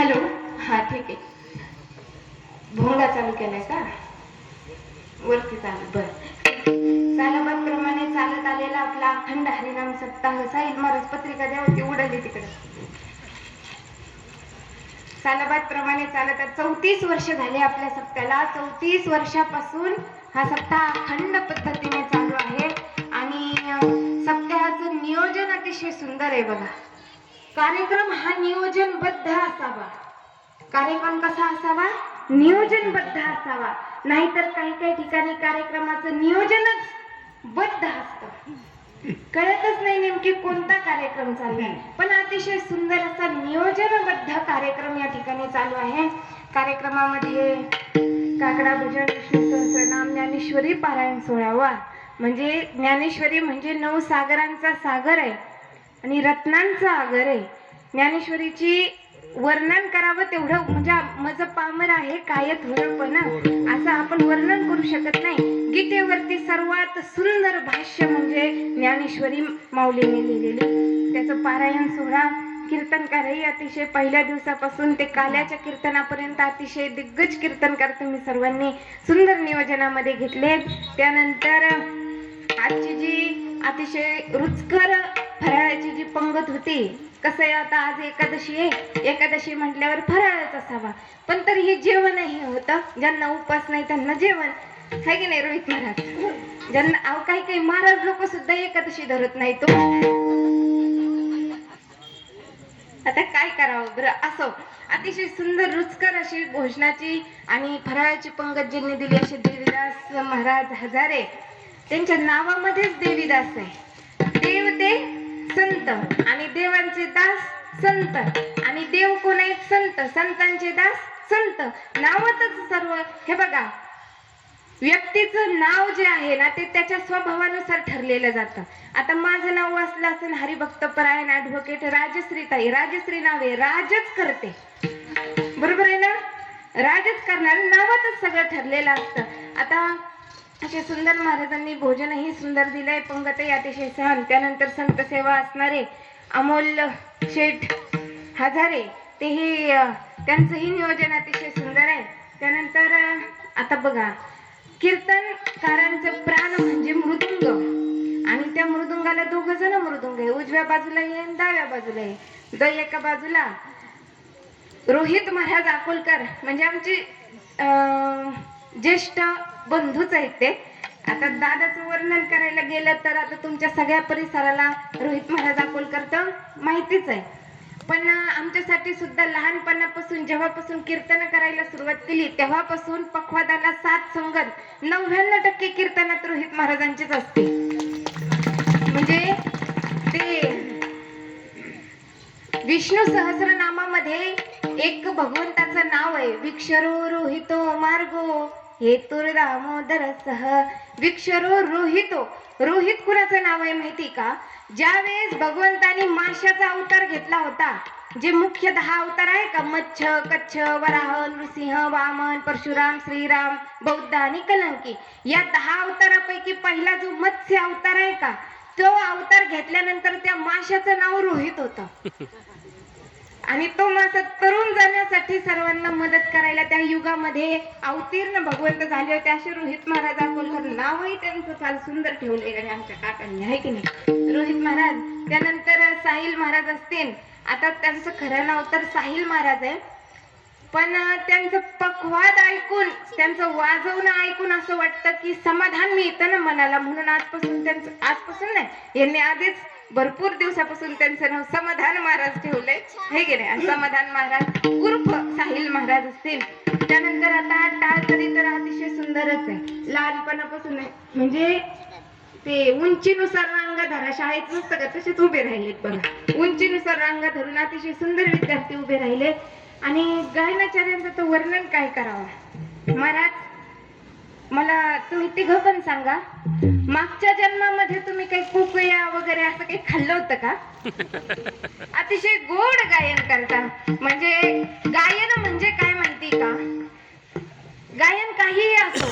Hello? हा ठीक आहे. भोंगा चालू केलाय का? वरती चालू बर. प्रमाणे चालत आलेला आपला अखंड हरिनाम सप्ताह साईल महाराज पत्रिका द्यावती उडाली तिकडे. सालाबाद प्रमाणे चालत चौतीस वर्ष झाले आपल्या सप्त्याला. चौतीस वर्षापासून हा सप्ताह अखंड पद्धतीने चालू आहे. आणि सप्ताहाचं नियोजन अतिशय सुंदर आहे बघा. कार्यक्रम हा नियोजनबद्ध असावा. कार्यक्रम कसा असावा? नियोजनबद्ध असावा. नाहीतर काही काही ठिकाणी कार्यक्रमाचं नियोजनच बद्ध असतं. कळतच नाही नेमकी कोणता कार्यक्रम चालू आहे पण अतिशय सुंदर असा नियोजनबद्ध कार्यक्रम या ठिकाणी चालू आहे. कार्यक्रमामध्ये काकडा भजन विष्णू सहस्रनाम ज्ञानेश्वरी पारायण सोहळावा म्हणजे ज्ञानेश्वरी म्हणजे नऊ सागरांचा सागर आहे. आणि रत्नांचा आगर आहे. ज्ञानेश्वरीची वर्णन करावं तेवढं म्हणजे माझं पामर आहे काय थोडं असं आपण वर्णन करू शकत नाही. गीतेवरती सर्वात सुंदर भाष्य म्हणजे ज्ञानेश्वरी माऊलीने लिहिलेली. त्याचं पारायण सोहळा कीर्तनकारही अतिशय पहिल्या दिवसापासून ते काल्याच्या कीर्तनापर्यंत अतिशय दिग्गज कीर्तनकार तुम्ही सर्वांनी सुंदर नियोजनामध्ये घेतले त्यानंतर आजची जी अतिशय रुचकर फराळाची जी पंगत होती कसं आहे आता आज एकादशी आहे? एकादशी म्हटल्यावर फराळच असावा. पण तरी हे जेवणही होतं. ज्यांना उपास नाही त्यांना जेवण. आहे की नाही रोहित महाराज? ज्यांना अहो काही काही महाराज लोक सुद्धा एकादशी धरत नाही तो. आता काय करावं बरं? असो. अतिशय सुंदर रुचकर अशी भोजनाची आणि फराळाची पंगत ज्यांनी दिली असे देवीदास महाराज हजारे. त्यांच्या नावामध्येच देवीदास आहे. देव ते संत आणि देवांचे दास संत आणि देव कोण आहेत? संत. संतांचे दास संत. नावातच सर्व हे बघा व्यक्तीचं नाव जे आहे ना ते त्याच्या स्वभावानुसार ठरलेलं जातं. आता माझं नाव वाचलं असेल हरिभक्त परायण ऍडव्होकेट राजश्रीताई राजश्री नाव आहे राजच करते. बरोबर आहे ना? राजच करणार. नावातच सगळं ठरलेलं असतं. आता असे सुंदर महाराजांनी भोजनही सुंदर दिलंय. पंगतही अतिशय सहन त्यानंतर संत सेवा असणारे अमोल शेठ हजारे तेही त्यांचंही नियोजन अतिशय सुंदर आहे. त्यानंतर आता बघा कीर्तनकारांचं प्राण म्हणजे मृदुंग. आणि त्या मृदुंगाला दोघ जण मृदुंग आहे. उजव्या बाजूला आहे आणि डाव्या बाजूला आहे द एका बाजूला. रोहित महाराज अकोलकर म्हणजे आमची ज्येष्ठ बंधूच आहेत ते. आता दादाचं वर्णन करायला गेलं तर आता तुमच्या सगळ्या परिसराला रोहित महाराज अकोलकर तर माहितीच आहे. पण आमच्यासाठी सुद्धा लहानपणापासून जेव्हापासून कीर्तन करायला सुरुवात केली तेव्हापासून पखवादाला सात संगत नव्याण्णव टक्के कीर्तनात रोहित महाराजांचीच असते. म्हणजे ते विष्णू सहस्रनामामध्ये एक भगवंताचं नाव आहे. विक्षरो रोहितो मार्गो. हेतुर दामोदर सह विक्षरो रोहितो. रोहित कुणाचं नाव आहे माहिती का? ज्या वेळेस भगवंतानी माशाचा अवतार घेतला होता जे मुख्य दहा अवतार आहे का? मच्छ कच्छ वराह नृसिंह वामन परशुराम श्रीराम बौद्ध आणि कलंकी. या दहा अवतारापैकी पहिला जो मत्स्य अवतार आहे का तो अवतार घेतल्यानंतर त्या माशाचं नाव रोहित होतं. आणि तो मासा तरुण जाण्यासाठी सर्वांना मदत करायला त्या युगामध्ये अवतीर्ण भगवंत झाले होते. असे रोहित महाराज अकोलकर नावही त्यांचं फार सुंदर ठेवलेलं आहे आमच्या काकांनी आहे की नाही? रोहित महाराज त्यानंतर साहिल महाराज असतील. आता त्यांचं खरं नाव तर साहिल महाराज आहे. पण त्यांचं पखवाद ऐकून त्यांचं वाजवणं ऐकून असं वाटतं की समाधान मिळतं ना मनाला. म्हणून आजपासून त्यांचं आजपासून नाही यांनी आधीच भरपूर दिवसापासून त्यांचं नाव समाधान महाराज ठेवलंय. हे गेले आणि समाधान महाराज उर्फ साहिल महाराज असतील. त्यानंतर आता टाळकरी तर अतिशय सुंदरच आहे. लहानपणापासून आहे म्हणजे ते उंचीनुसार रांगा धरा शाळेत नसतं का तसेच उभे राहिलेत बघा. उंचीनुसार रांगा धरून अतिशय सुंदर विद्यार्थी उभे राहिले आणि गायनाचार्यांचं तर वर्णन काय करावं? महाराज मला तुम्ही तिघ पण सांगा. मागच्या जन्मामध्ये तुम्ही काही कुकया वगैरे असं काही खाल्लं होतं का? अतिशय गोड गायन करता. म्हणजे गायन म्हणजे काय माहिती का? गायन काहीही असो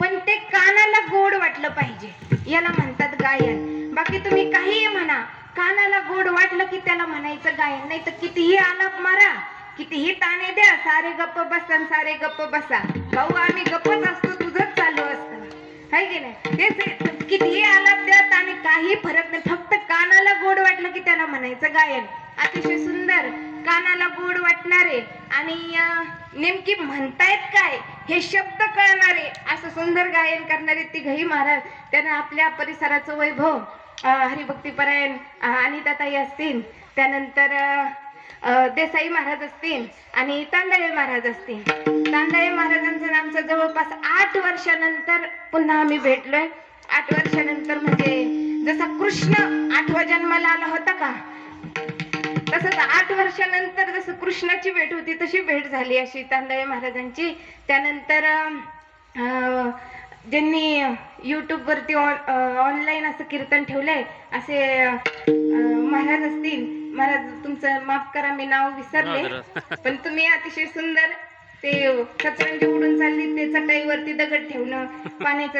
पण ते कानाला गोड वाटलं पाहिजे. याला म्हणतात गायन. बाकी तुम्ही काहीही म्हणा कानाला गोड वाटलं की त्याला म्हणायचं गायन. नाही तर कितीही आलाप मारा कितीही ताणे द्या सारे गप्प बसा सारे गप्प बसा. भाऊ आम्ही गप्पच असतो तुझंच चालू असतं. हाय की नाही? तेच कितीही आलाप त्यात आणि काही फरक नाही. फक्त कानाला गोड वाटलं की त्याला म्हणायचं गायन. अतिशय सुंदर. कानाला गोड वाटणारे आणि नेमकी म्हणतायत काय? हे शब्द कळणारे असं सुंदर गायन करणारे तिघही महाराज त्यांना आपल्या परिसराचं वैभव हरिभक्तीपरायण अं, अनिताताई असतील. त्यानंतर अं, देसाई महाराज असतील आणि तांदळे महाराज असतील. तांदळे महाराजांचं आमचं जवळपास आठ वर्षानंतर पुन्हा आम्ही भेटलोय. आठ वर्षानंतर म्हणजे जसा कृष्ण आठवा जन्माला आला होता का? तसंच आठ वर्षानंतर जसं कृष्णाची भेट होती तशी भेट झाली अशी तांदळे महाराजांची. त्यानंतर अं, ज्यांनी युट्यूब वरती ऑनलाईन असं कीर्तन ठेवलंय असे महाराज असतील महाराज तुमचं माफ करा मी नाव विसरले. पण तुम्ही अतिशय सुंदर ते सतरंजी उडून चालली ते चटाईवरती दगड ठेवणं पाण्याचं